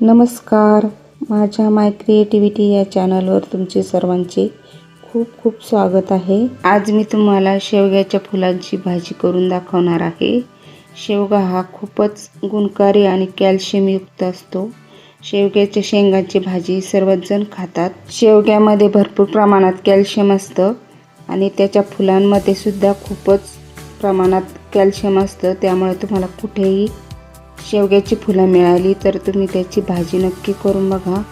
नमस्कार. माझ्या माय क्रिएटिव्हिटी या चॅनलवर तुमचे सर्वांचे खूप खूप स्वागत आहे. आज मी तुम्हाला शेवग्याच्या फुलांची भाजी करून दाखवणार आहे. शेवगा हा खूपच गुणकारी आणि कॅल्शियमयुक्त असतो. शेवग्याच्या शेंगांची भाजी सर्वच जण खातात. शेवग्यामध्ये भरपूर प्रमाणात कॅल्शियम असतं आणि त्याच्या फुलांमध्ये सुद्धा खूपच प्रमाणात कॅल्शियम असतं. त्यामुळे तुम्हाला कुठेही शेवग्याची फुलं मिळाली तर तुम्ही त्याची भाजी नक्की करून बघा.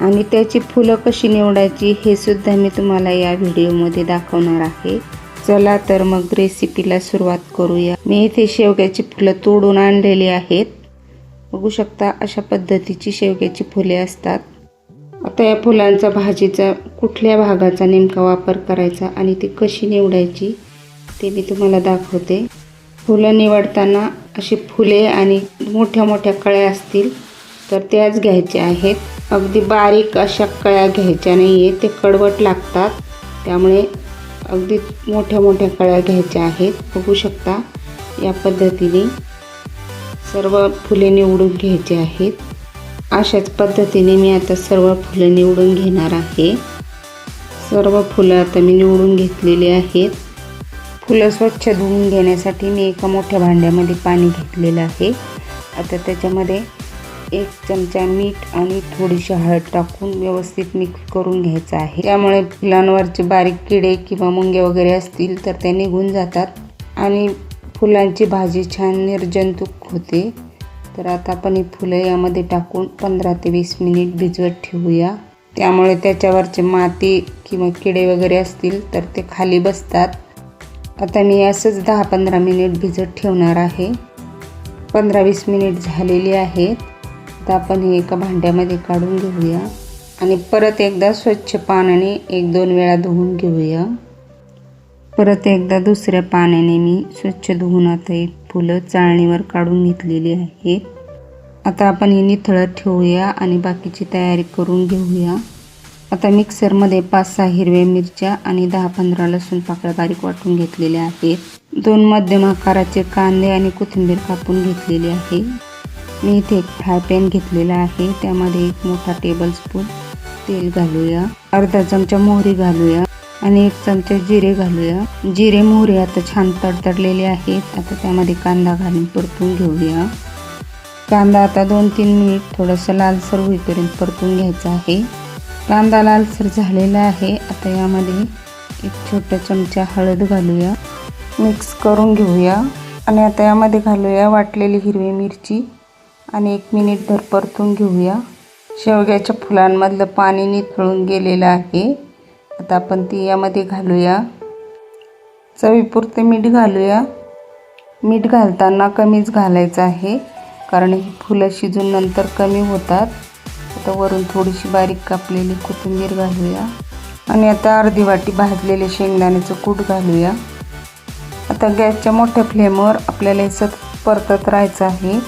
आणि त्याची फुलं कशी निवडायची हे सुद्धा मी तुम्हाला या व्हिडिओमध्ये दाखवणार आहे. चला तर मग रेसिपीला सुरुवात करूया. मी इथे शेवग्याची फुलं तोडून आणलेली आहेत. बघू शकता अशा पद्धतीची शेवग्याची फुले असतात. आता या फुलांचा भाजीचा कुठल्या भागाचा नेमका वापर करायचा आणि ती कशी निवडायची ते मी तुम्हाला दाखवते. फुलं निवडताना अशी फुले आणि मोठ्या मोठ्या कळ्या असतील तर त्याच घ्यायच्या आहेत. अगदी बारीक अशा कळ्या घ्यायच्या नाही आहे ते कडवट लागतात. त्यामुळे अगदी मोठ्या मोठ्या कळ्या घ्यायच्या आहेत. बघू शकता या पद्धतीने सर्व फुले निवडून घ्यायची आहेत. अशाच पद्धतीने मी आता सर्व फुलं निवडून घेणार आहे. सर्व फुलं आता मी निवडून घेतलेली आहेत. फुलं स्वच्छ धुवून घेण्यासाठी मी एका मोठ्या भांड्यामध्ये पाणी घेतलेलं आहे. आता त्याच्यामध्ये एक चमचा मीठ आणि थोडीशी हळद टाकून व्यवस्थित मिक्स करून घ्यायचं आहे. त्यामुळे फुलांवरचे बारीक किडे किंवा मुंगे वगैरे असतील तर ते निघून जातात. आणि फुलांची भाजी छान निर्जंतुक होते. तर आता आपण ही फुलं यामध्ये टाकून पंधरा ते वीस मिनिट भिजवत ठेवूया. त्यामुळे त्याच्यावरचे माती किंवा किडे वगैरे असतील तर ते खाली बसतात. आता मी असंच दहा पंधरा मिनिट भिजत ठेवणार आहे. पंधरा वीस मिनिट झालेली आहेत. आता आपण हे एका भांड्यामध्ये काढून घेऊया. आणि परत एकदा स्वच्छ पाण्याने एक दोन वेळा धुवून घेऊया. परत एकदा दुसऱ्या पाण्याने मी स्वच्छ धुवून आता एक फुलं चाळणीवर काढून घेतलेली आहेत. आता आपण हे निथळत ठेवूया आणि बाकीची तयारी करून घेऊया. आता मिक्सरमध्ये पाच सहा हिरव्या मिरच्या आणि दहा पंधरा लसूण पाकळ्या बारीक वाटून घेतलेल्या आहेत. दोन मध्यम आकाराचे कांदे आणि कोथिंबीर कापून घेतलेली आहे. मी इथे एक फ्राय पॅन घेतलेला आहे. त्यामध्ये एक मोठा टेबल स्पून तेल घालूया. अर्धा चमचा मोहरी घालूया आणि एक चमचा जिरे घालूया. जिरे मोहरी आता छान तडतडलेले आहेत. आता त्यामध्ये कांदा घालून परतून घेऊया. कांदा आता दोन तीन मिनिट थोडंसं लालसर होईपर्यंत परतून घ्यायचा आहे. कांदा लालसर झालेला आहे. आता यामध्ये एक छोटा चमचा हळद घालूया. मिक्स करून घेऊया. आणि आता यामध्ये घालूया वाटलेली हिरवी मिरची. आणि एक मिनिटभर परतून घेऊया. शेवग्याच्या फुलांमधलं पाणी निथळून गेलेलं आहे. आता आपण ती यामध्ये घालूया. चवीपुरते मीठ घालूया. मीठ घालताना कमीच घालायचं आहे. कारण ही फुलं शिजून नंतर कमी होतात. आता वरून थोडीशी बारीक कापलेली कोथिंबीर घालूया. आणि आता अर्धी वाटी भाजलेले शेंगदाण्याचं कूट घालूया. आता गॅसच्या मोठ्या फ्लेमवर आपल्याला हे सतत परतत राहायचं आहे.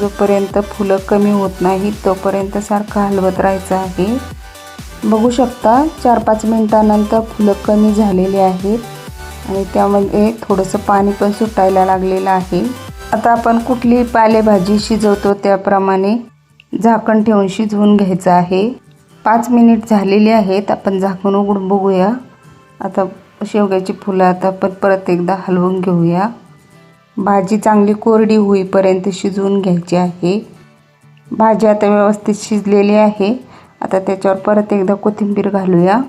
जोपर्यंत फुलं कमी होत नाही तोपर्यंत सारखं हलवत राहायचं आहे. बघू शकता चार पाच मिनटानंतर फुलं कमी झालेली आहेत. आणि त्यामध्ये थोडंसं पाणी पण सुटायला लागलेलं आहे. आता आपण कुठली पालेभाजी शिजवतो त्याप्रमाणे झाकण ठेवून शिजवून घ्यायचं आहे. पाच मिनिट झालेली आहेत. आपण झाकण उघडून बघूया. आता शेवग्याची फुलं आता आपण परत एकदा हलवून घेऊया. भाजी चांगली कोरडी होईपर्यंत शिजवून घ्यायची आहे. भाजी आता व्यवस्थित शिजलेली आहे. आता त्याच्यावर परत एकदा कोथिंबीर घालूया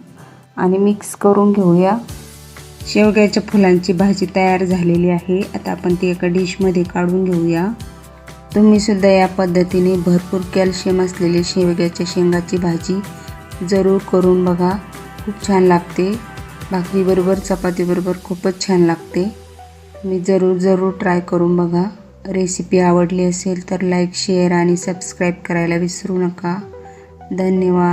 आणि मिक्स करून घेऊया. शेवग्याच्या फुलांची भाजी तयार झालेली आहे. आता आपण ती एका डिशमध्ये काढून घेऊया. तुम्हीसुद्धा या पद्धतीने भरपूर कॅल्शियम असलेले शेवग्याच्या शेंगाची भाजी जरूर करून बघा. खूप छान लागते. भाकरीबरोबर चपातीबरोबर खूपच छान लागते. तुम्ही जरूर जरूर ट्राय करून बघा. रेसिपी आवडली असेल तर लाईक शेअर आणि सबस्क्राईब करायला विसरू नका. धन्यवाद.